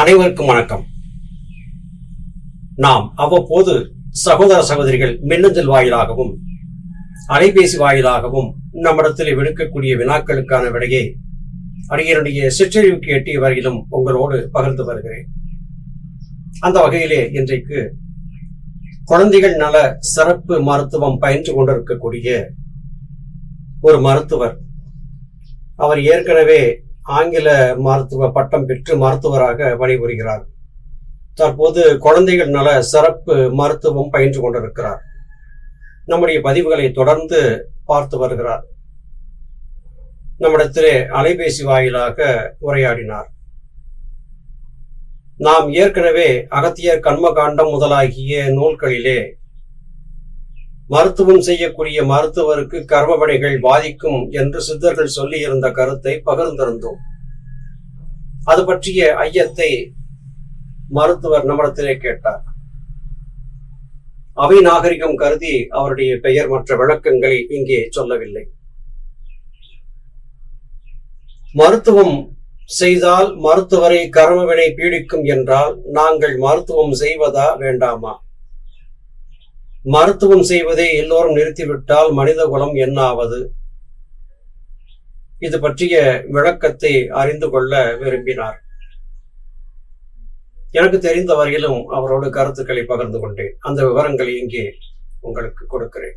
அனைவருக்கும் வணக்கம். நாம் அவ்வப்போது சகோதர சகோதரிகள் மின்னஞ்சல் வாயிலாகவும் அலைபேசி வாயிலாகவும் நம்மிடத்தில் விடுக்கக்கூடிய வினாக்களுக்கான விடையை அடியனுடைய சிற்றறிவுக்கு எட்டிய வரையிலும் உங்களோடு பகிர்ந்து வருகிறேன். அந்த வகையிலே இன்றைக்கு குழந்தைகள் நல சிறப்பு மருத்துவம் பயின்று கொண்டிருக்கக்கூடிய ஒரு மருத்துவர் அவர் ஏற்கனவே ஆங்கில மருத்துவ பட்டம் பெற்று மருத்துவராக பணிபுரிகிறார். தற்போது குழந்தைகள் நல சிறப்பு மருத்துவம் பயின்று கொண்டிருக்கிறார். நம்முடைய பதிவுகளை தொடர்ந்து பார்த்து வருகிறார். நம்மிடத்திலே அலைபேசி வாயிலாக உரையாடினார். நாம் ஏற்கனவே அகத்தியர் கண்மகாண்டம் முதலாகிய நூல்களிலே மருத்துவம் செய்யக்கூடிய மருத்துவருக்கு கர்மபணிகள் பாதிக்கும் என்று சித்தர்கள் சொல்லியிருந்த கருத்தை பகிர்ந்திருந்தோம். அது பற்றிய ஐயத்தை மருத்துவர் நம்மிடத்திலே கேட்டார். அவை நாகரிகம் கருதி அவருடைய பெயர் மற்ற விளக்கங்களை இங்கே சொல்லவில்லை. மருத்துவம் செய்தால் மருத்துவரை கர்மவினை பீடிக்கும் என்றால் நாங்கள் மருத்துவம் செய்வதா வேண்டாமா? மருத்துவம் செய்வதை எல்லோரும் நிறுத்திவிட்டால் மனித குலம் என்னாவது? இது பற்றிய விளக்கத்தை அறிந்து கொள்ள விரும்பினார். எனக்கு தெரிந்த வரையிலும் அவரோடு கருத்துக்களை பகிர்ந்து கொண்டேன். அந்த விவரங்களை இங்கே உங்களுக்கு கொடுக்கிறேன்.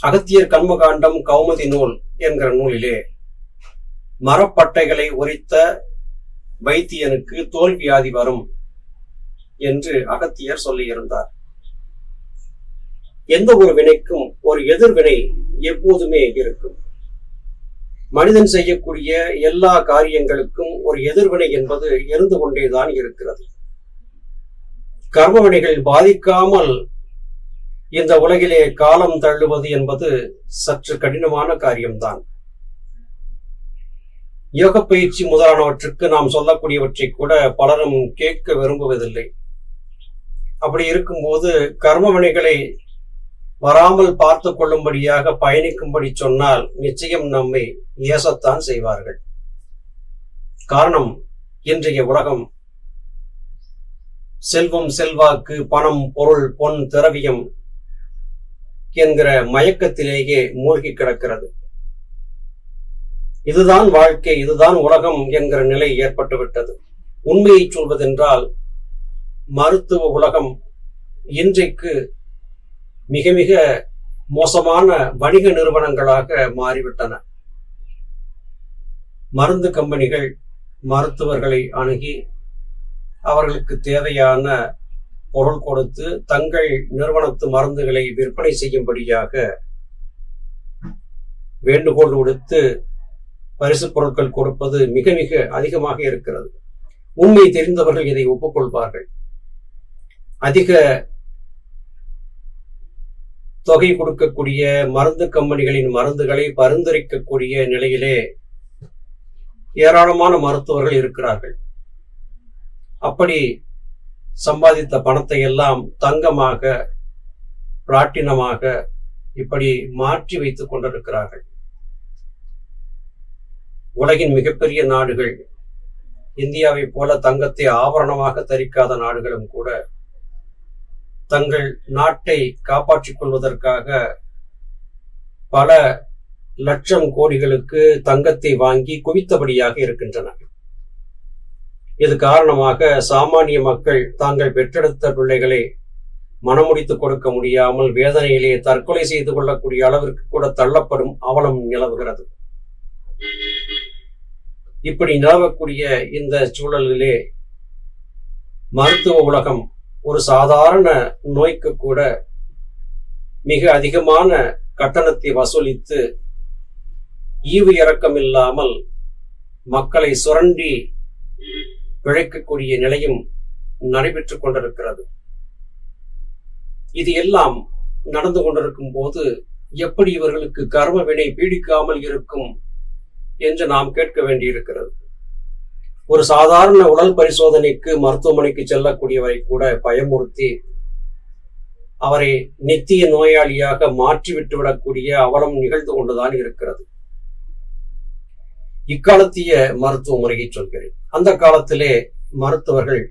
அகத்தியர் கண்மகாண்டம் கௌமதி நூல் என்கிற நூலிலே மரப்பட்டைகளை உரித்த வைத்தியனுக்கு தோல்வியாதி வரும் என்று அகத்தியர் சொல்லியிருந்தார். எந்த ஒரு வினைக்கும் ஒரு எதிர்வினை எப்போதுமே இருக்கும். மனிதன் செய்யக்கூடிய எல்லா காரியங்களுக்கும் ஒரு எதிர்வினை என்பது இருந்து கொண்டேதான் இருக்கிறது. கர்மவினைகள் பாதிக்காமல் இந்த உலகிலே காலம் தள்ளுவது என்பது சற்று கடினமான காரியம்தான். யோக பயிற்சி முதலானவற்றுக்கு நாம் சொல்லக்கூடியவற்றை கூட பலரும் கேட்க விரும்புவதில்லை. அப்படி இருக்கும்போது கர்மவினைகளை வராமல் பார்த்து கொள்ளும்படியாக பயணிக்கும்படி சொன்னால் நிச்சயம் நம்மை ஏசத்தான் செய்வார்கள். காரணம் இன்றைய உலகம் செல்வம் செல்வாக்கு பணம் பொருள் பொன் திரவியம் என்கிற மயக்கத்திலேயே மூழ்கி கிடக்கிறது. இதுதான் வாழ்க்கை இதுதான் உலகம் என்கிற நிலை ஏற்பட்டுவிட்டது. உண்மையை சொல்வதென்றால் மருத்துவ உலகம் இன்றைக்கு மிக மிக மோசமான வணிக நிறுவனங்களாக மாறிவிட்டன. மருந்து கம்பெனிகள் மருத்துவர்களை அணுகி அவர்களுக்கு தேவையான பொருள் கொடுத்து தங்கள் நிறுவனத்து மருந்துகளை விற்பனை செய்யும்படியாக வேண்டுகோள் விடுத்து பரிசு பொருட்கள் கொடுப்பது மிக மிக அதிகமாக இருக்கிறது. உண்மை தெரிந்தவர்கள் இதை ஒப்புக்கொள்வார்கள். அதிக தொகை கொடுக்கக்கூடிய மருந்து கம்பெனிகளின் மருந்துகளை பரிந்துரைக்கக்கூடிய நிலையிலே ஏராளமான மருத்துவர்கள் இருக்கிறார்கள். அப்படி சம்பாதித்த பணத்தை எல்லாம் தங்கமாக பிளாட்டினமாக இப்படி மாற்றி வைத்துக் கொண்டிருக்கிறார்கள். உலகின் மிகப்பெரிய நாடுகள் இந்தியாவைப் போல தங்கத்தை ஆபரணமாக தரிக்காத நாடுகளும் கூட தங்கள் நாட்டை காப்பாற்றிக் கொள்வதற்காக பல லட்சம் கோடிகளுக்கு தங்கத்தை வாங்கி குவித்தபடியாக இருக்கின்றன இது காரணமாக சாமானிய மக்கள் தாங்கள் பெற்றெடுத்த பிள்ளைகளை மனமுடித்துக் கொடுக்க முடியாமல் வேதனையிலே தற்கொலை செய்து கொள்ளக்கூடிய அளவிற்கு கூட தள்ளப்படும் அவலம் நிலவுகிறது. இப்படி நிலவக்கூடிய இந்த சூழலிலே மருத்துவ உலகம் ஒரு சாதாரண நோய்க்கு கூட மிக அதிகமான கட்டணத்தை வசூலித்து ஈவு இறக்கம் இல்லாமல் மக்களை சுரண்டி பிழைக்கக்கூடிய நிலையும் நடைபெற்றுக் கொண்டிருக்கிறது. இது எல்லாம் நடந்து கொண்டிருக்கும் போது எப்படி இவர்களுக்கு கர்ம வினை பீடிக்காமல் இருக்கும் என்று நாம் கேட்க வேண்டியிருக்கிறது. ஒரு சாதாரண உடல் பரிசோதனைக்கு மருத்துவமனைக்கு செல்லக்கூடியவரை கூட பயமுறுத்தி அவரை நித்திய நோயாளியாக மாற்றிவிட்டு விடக்கூடிய அவலம் நிகழ்ந்து கொண்டுதான் இருக்கிறது. இக்காலத்திய மருத்துவ முறையை சொல்கிறேன். அந்த காலத்திலே மருத்துவர்கள்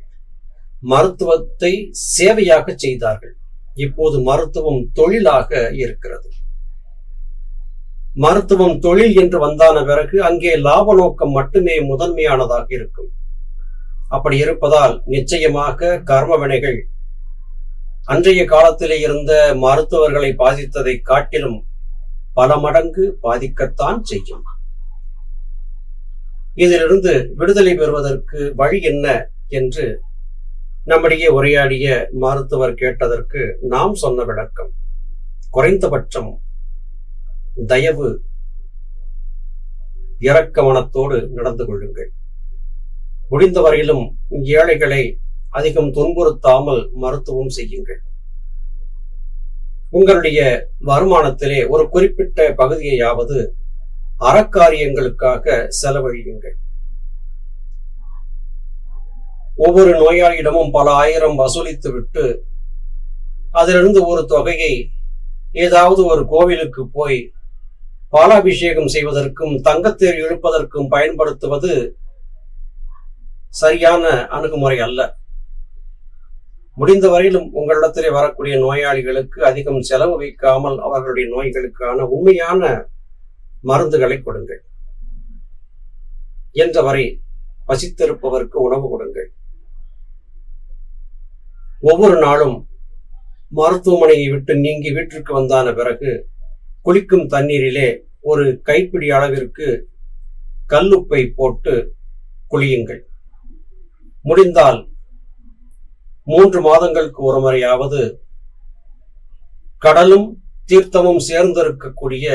மருத்துவத்தை சேவையாக செய்தார்கள். இப்போது மருத்துவம் தொழிலாக இருக்கிறது. மருத்துவம் தொழில் என்று வந்தான பிறகு அங்கே லாப நோக்கம் மட்டுமே முதன்மையானதாக இருக்கும். அப்படி இருப்பதால் நிச்சயமாக கர்ம வினைகள் அன்றைய காலத்திலே இருந்த மருத்துவர்களை பாதித்ததை காட்டிலும் பல மடங்கு பாதிக்கத்தான் செய்யும். இதிலிருந்து விடுதலை பெறுவதற்கு வழி என்ன என்று நம்முடைய உரையாடிய மருத்துவர் கேட்டதற்கு நாம் சொன்ன விளக்கம் குறைந்தபட்சம் தயவு இரக்க மனத்தோடு நடந்து கொள்ளுங்கள். முடிந்த வரையிலும் ஏழைகளை அதிகம் துன்புறுத்தாமல் மருத்துவம் செய்யுங்கள். உங்களுடைய வருமானத்திலே ஒரு குறிப்பிட்ட பகுதியையாவது அறக்காரியங்களுக்காக செலவழியுங்கள். ஒவ்வொரு நோயாளியிடமும் பல ஆயிரம் வசூலித்து விட்டு அதிலிருந்து ஒரு தொகையை ஏதாவது ஒரு கோவிலுக்கு போய் பாலாபிஷேகம் செய்வதற்கும் தங்கத்தேர் இழுப்பதற்கும் பயன்படுத்துவது சரியான அணுகுமுறை அல்ல. முடிந்த வரையிலும் உங்களிடத்திலே வரக்கூடிய நோயாளிகளுக்கு அதிகம் செலவு வைக்காமல் அவர்களுடைய நோய்களுக்கான உண்மையான மருந்துகளை கொடுங்கள். என்றவரை பசித்திருப்பவருக்கு உணவு கொடுங்கள். ஒவ்வொரு நாளும் மருத்துவமனையை விட்டு நீங்கி வீட்டிற்கு வந்தான பிறகு குளிக்கும் தண்ணீரிலே ஒரு கைப்பிடி அளவிற்கு கல்லுப்பை போட்டு குளியுங்கள். முடிந்தால் மூன்று மாதங்களுக்கு ஒரு முறையாவது கடலும் தீர்த்தமும் சேர்ந்திருக்கக்கூடிய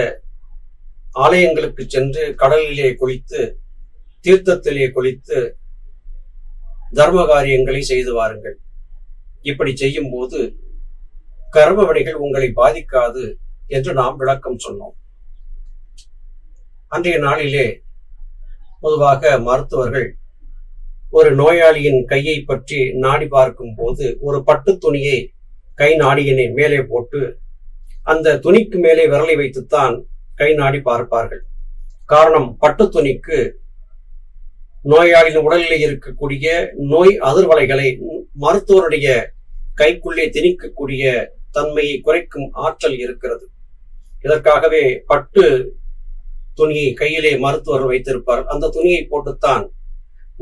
ஆலயங்களுக்கு சென்று கடலிலே குளித்து தீர்த்தத்திலே குளித்து தர்ம காரியங்களை செய்து வாருங்கள். இப்படி செய்யும் போது கர்ம வினைகள் உங்களை பாதிக்காது. என்று நாம் விளக்கம் சொன்னோம். அன்றைய நாளிலே பொதுவாக மருத்துவர்கள் ஒரு நோயாளியின் கையை பற்றி நாடி பார்க்கும் போது ஒரு பட்டு துணியை கை நாடியினை மேலே போட்டு அந்த துணிக்கு மேலே விரலை வைத்துத்தான் கை நாடி பார்ப்பார்கள். காரணம் பட்டு துணிக்கு நோயாளியின் உடலிலே இருக்கக்கூடிய நோய் அதிர்வலைகளை மருத்துவருடைய கைக்குள்ளே திணிக்கக்கூடிய தன்மையை குறைக்கும் ஆற்றல் இருக்கிறது. இதற்காகவே பட்டு துணியை கையிலே மருத்துவர் வைத்திருப்பார். அந்த துணியை போட்டுத்தான்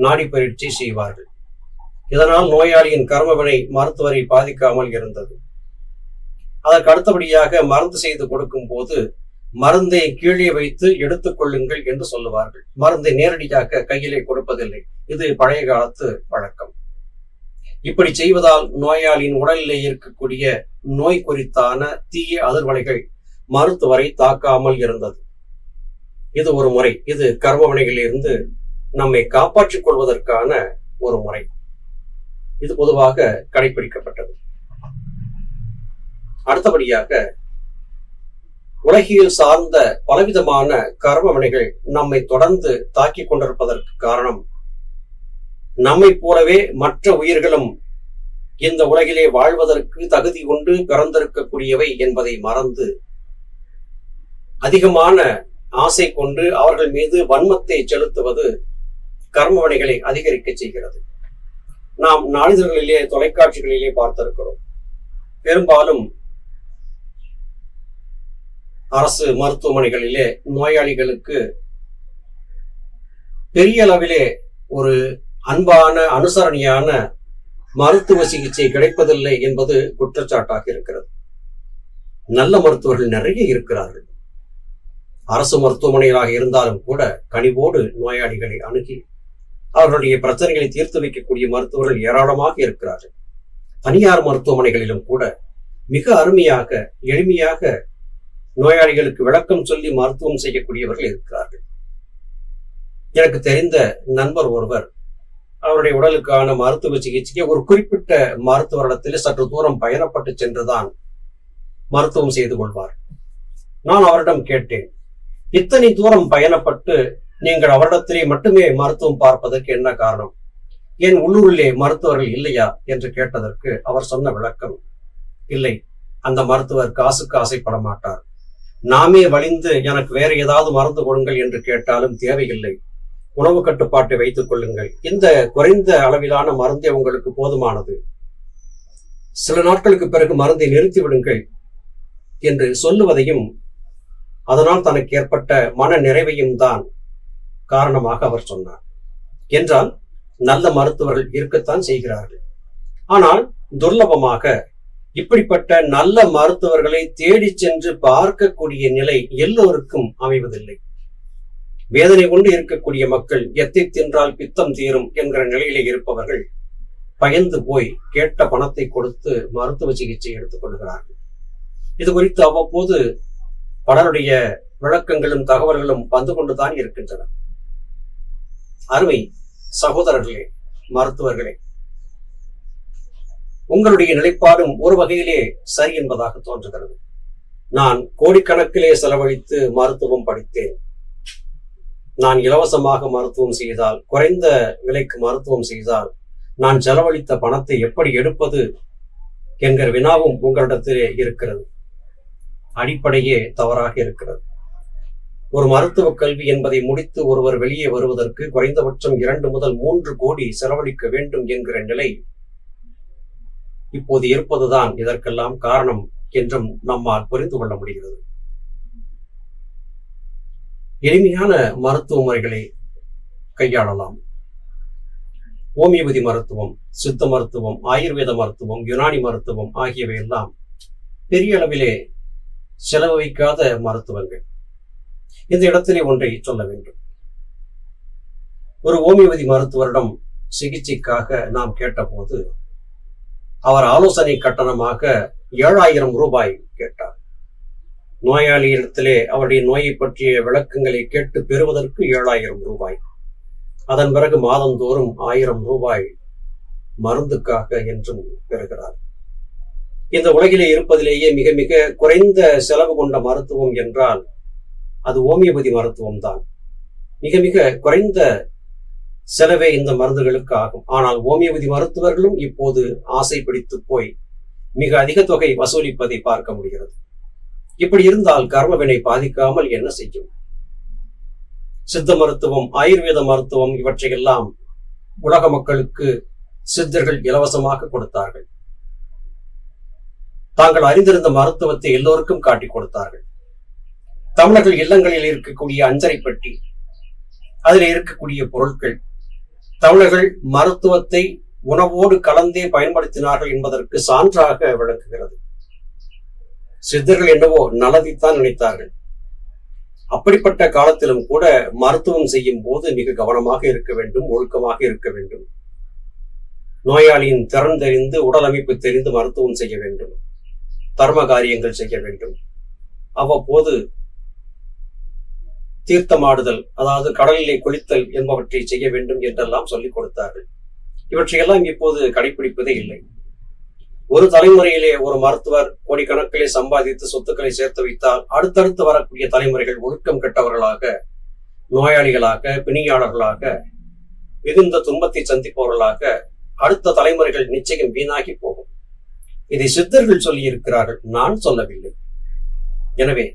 நாடி பயிற்சி செய்வார்கள். இதனால் நோயாளியின் கர்மவினை மருத்துவரை பாதிக்காமல் இருந்தது. அதற்கு அடுத்தபடியாக மருந்து செய்து கொடுக்கும் போது மருந்தை கீழே வைத்து எடுத்துக் கொள்ளுங்கள் என்று சொல்லுவார்கள். மருந்தை நேரடியாக கையிலே கொடுப்பதில்லை. இது பழைய காலத்து வழக்கம். இப்படி செய்வதால் நோயாளியின் உடலிலே இருக்கக்கூடிய நோய் குறித்தான தீய அதிர்வலைகள் மருத்துவரை தாக்காமல் இருந்தது. இது ஒரு முறை. இது கர்மவினைகளிலிருந்து நம்மை காப்பாற்றிக் கொள்வதற்கான ஒரு முறை. இது பொதுவாக கடைபிடிக்கப்பட்டது அடுத்தபடியாக உலகியல் சார்ந்த பலவிதமான கர்மவினைகள் நம்மை தொடர்ந்து தாக்கிக் கொண்டிருப்பதற்கு காரணம் நம்மை போலவே மற்ற உயிர்களும் இந்த உலகிலே வாழ்வதற்கு தகுதி கொண்டு பிறந்திருக்கக்கூடியவை என்பதை மறந்து அதிகமான ஆசை கொண்டு அவர்கள் மீது வன்மத்தை செலுத்துவது கர்மவனைகளை அதிகரிக்க செய்கிறது. நாம் நாளிதழ்களிலே தொலைக்காட்சிகளிலே பார்த்திருக்கிறோம். பெரும்பாலும் அரசு மருத்துவமனைகளிலே நோயாளிகளுக்கு பெரிய அளவிலே ஒரு அன்பான அனுசரணையான மருத்துவ சிகிச்சை கிடைப்பதில்லை என்பது குற்றச்சாட்டாக இருக்கிறது. நல்ல மருத்துவர்கள் நிறைய இருக்கிறார்கள். அரசு மருத்துவமனைகளாக இருந்தாலும் கூட கனிவோடு நோயாளிகளை அணுகி அவர்களுடைய பிரச்சனைகளை தீர்த்து வைக்கக்கூடிய மருத்துவர்கள் ஏராளமாக இருக்கிறார்கள். தனியார் மருத்துவமனைகளிலும் கூட மிக அருமையாக எளிமையாக நோயாளிகளுக்கு விளக்கம் சொல்லி மருத்துவம் செய்யக்கூடியவர்கள் இருக்கிறார்கள். எனக்கு தெரிந்த நண்பர் ஒருவர் அவருடைய உடலுக்கான மருத்துவ சிகிச்சைக்கு ஒரு குறிப்பிட்ட மருத்துவரிடத்தில் சற்று தூரம் பயணப்பட்டு சென்றுதான் மருத்துவம் செய்து கொள்வார். நான் அவரிடம் கேட்டேன் இத்தனை தூரம் பயணப்பட்டு நீங்கள் அவரிடத்திலே மட்டுமே மருத்துவம் பார்ப்பதற்கு என்ன காரணம்? ஏன் உள்ளூரிலே மருத்துவர்கள் இல்லையா? என்று கேட்டதற்கு அவர் சொன்ன விளக்கம் இல்லை. அந்த மருத்துவர் காசுக்கு ஆசைப்பட மாட்டார் நாமே வலிந்து எனக்கு வேற ஏதாவது மருந்து கொடுங்கள் என்று கேட்டாலும் தேவையில்லை. உணவு கட்டுப்பாட்டை வைத்துக் கொள்ளுங்கள். இந்த குறைந்த அளவிலான மருந்தே உங்களுக்கு போதுமானது. சில நாட்களுக்கு பிறகு மருந்தை நிறுத்தி விடுங்கள் என்று சொல்லுவதையும் அதனால் தனக்கு ஏற்பட்ட மன நிறைவையும் தான் காரணமாக அவர் சொன்னார். என்றால் நல்ல மருத்துவர்கள் இருக்கத்தான் செய்கிறார்கள். ஆனால் துர்லபமாக இப்படிப்பட்ட நல்ல மருத்துவர்களை தேடி சென்று பார்க்கக்கூடிய நிலை எல்லோருக்கும் அமைவதில்லை. வேதனை கொண்டு இருக்கக்கூடிய மக்கள் எத்தை தின்றால் பித்தம் தீரும் என்கிற நிலையிலே இருப்பவர்கள் பயந்து போய் கேட்ட பணத்தை கொடுத்து மருத்துவ சிகிச்சை எடுத்துக் கொள்கிறார்கள். இது குறித்து அவ்வப்போது பலருடைய விளக்கங்களும் தகவல்களும் வந்து கொண்டுதான் இருக்கின்றன. அருமை சகோதரர்களே மருத்துவர்களே உங்களுடைய நிலைப்பாடும் ஒரு வகையிலே சரி என்பதாக தோன்றுகிறது. நான் கோடிக்கணக்கிலே செலவழித்து மருத்துவம் படித்தேன். நான் இலவசமாக மருத்துவம் செய்தால் குறைந்த விலைக்கு மருத்துவம் செய்தால் நான் செலவழித்த பணத்தை எப்படி எடுப்பது என்கிற வினாவும் உங்களிடத்திலே இருக்கிறது. அடிப்படையே தவறாக இருக்கிறது. ஒரு மருத்துவ கல்வி என்பதை முடித்து ஒருவர் வெளியே வருவதற்கு குறைந்தபட்சம் இரண்டு முதல் மூன்று கோடி செலவழிக்க வேண்டும் என்கிற நிலை இப்போது இருப்பதுதான் இதற்கெல்லாம் காரணம் என்றும் நம்மால் புரிந்து கொள்ள முடிகிறது. எளிமையான மருத்துவ முறைகளை கையாளலாம். ஹோமியோபதி மருத்துவம் சித்த மருத்துவம் ஆயுர்வேத மருத்துவம் யுனானி மருத்துவம் ஆகியவை எல்லாம் பெரிய அளவிலே செலவு வைக்காத மருத்துவங்கள் இந்த இடத்திலே ஒன்றை சொல்ல வேண்டும். ஒரு ஹோமியோபதி மருத்துவரிடம் சிகிச்சைக்காக நாம் கேட்டபோது அவர் ஆலோசனை கட்டணமாக ஏழாயிரம் ரூபாய் கேட்டார். நோயாளியிடத்திலே அவருடைய நோயை பற்றிய விளக்கங்களை கேட்டு பெறுவதற்கு ஏழாயிரம் ரூபாய். அதன் பிறகு மாதந்தோறும் ஆயிரம் ரூபாய் மருந்துக்காக என்றும் பெறுகிறார். இந்த உலகிலே இருப்பதிலேயே மிக மிக குறைந்த செலவு கொண்ட மருத்துவம் என்றால் அது ஹோமியோபதி மருத்துவம் தான் மிக மிக குறைந்த செலவே இந்த மருந்துகளுக்கு ஆகும். ஆனால் ஹோமியோபதி மருத்துவர்களும் இப்போது ஆசை பிடித்து போய் மிக அதிக தொகை வசூலிப்பதை பார்க்க முடிகிறது. இப்படி இருந்தால் கர்மவினை பாதிக்காமல் என்ன செய்யும்? சித்த மருத்துவம் ஆயுர்வேத மருத்துவம் இவற்றையெல்லாம் உலக மக்களுக்கு சித்தர்கள் இலவசமாக கொடுத்தார்கள். தாங்கள் அறிந்திருந்த மருத்துவத்தை எல்லோருக்கும் காட்டிக் கொடுத்தார்கள். தமிழர்கள் இல்லங்களில் இருக்கக்கூடிய அஞ்சரை பெட்டி அதில் இருக்கக்கூடிய பொருட்கள் தமிழர்கள் மருத்துவத்தை உணவோடு கலந்தே பயன்படுத்தினார்கள் என்பதற்கு சான்றாக விளக்குகிறது சித்தர்கள் என்னவோ நலதித்தான் நினைத்தார்கள். அப்படிப்பட்ட காலத்திலும் கூட மருத்துவம் செய்யும் போது மிக கவனமாக இருக்க வேண்டும் ஒழுக்கமாக இருக்க வேண்டும். நோயாளியின் திறன் தெரிந்து உடல் அமைப்பு தெரிந்து மருத்துவம் செய்ய வேண்டும். தர்ம காரியங்கள் செய்ய வேண்டும். அவ்வப்போது தீர்த்தமாடுதல் அதாவது கடலிலே குளித்தல் என்பவற்றை செய்ய வேண்டும் என்றெல்லாம் சொல்லிக் கொடுத்தார்கள். இவற்றையெல்லாம் இப்போது கடைபிடிப்பதே இல்லை. ஒரு தலைமுறையிலே ஒரு மருத்துவர் கோடிக்கணக்கிலே சம்பாதித்து சொத்துக்களை சேர்த்து வைத்தால் அடுத்தடுத்து வரக்கூடிய தலைமுறைகள் ஒழுக்கம் கெட்டவர்களாக நோயாளிகளாக பிணியாளர்களாக மிகுந்த துன்பத்தை சந்திப்பவர்களாக அடுத்த தலைமுறைகள் நிச்சயம் வீணாகி போகும். இதை சித்தர்கள் சொல்லி இருக்கிறார்கள் நான் சொல்லவில்லை. எனவே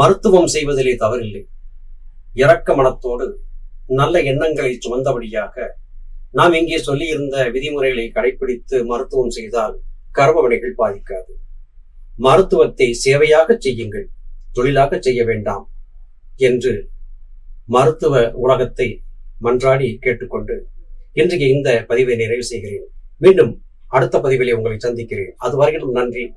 மருத்துவம் செய்வதிலே தவறில்லை. இரக்க மனத்தோடு நல்ல எண்ணங்களை சுமந்தபடியாக நாம் இங்கே சொல்லியிருந்த விதிமுறைகளை கடைபிடித்து மருத்துவம் செய்தால் கர்மவினைகள் பாதிக்காது. மருத்துவத்தை சேவையாக செய்யுங்கள் தொழிலாக செய்ய வேண்டாம் என்று மருத்துவ உலகத்தை மன்றாடி கேட்டுக்கொண்டு இன்றைய இந்த பதிவை நிறைவு செய்கிறேன். மீண்டும் அடுத்த பதிவிலே உங்களை சந்திக்கிறேன். அதுவரையிலும் நன்றி.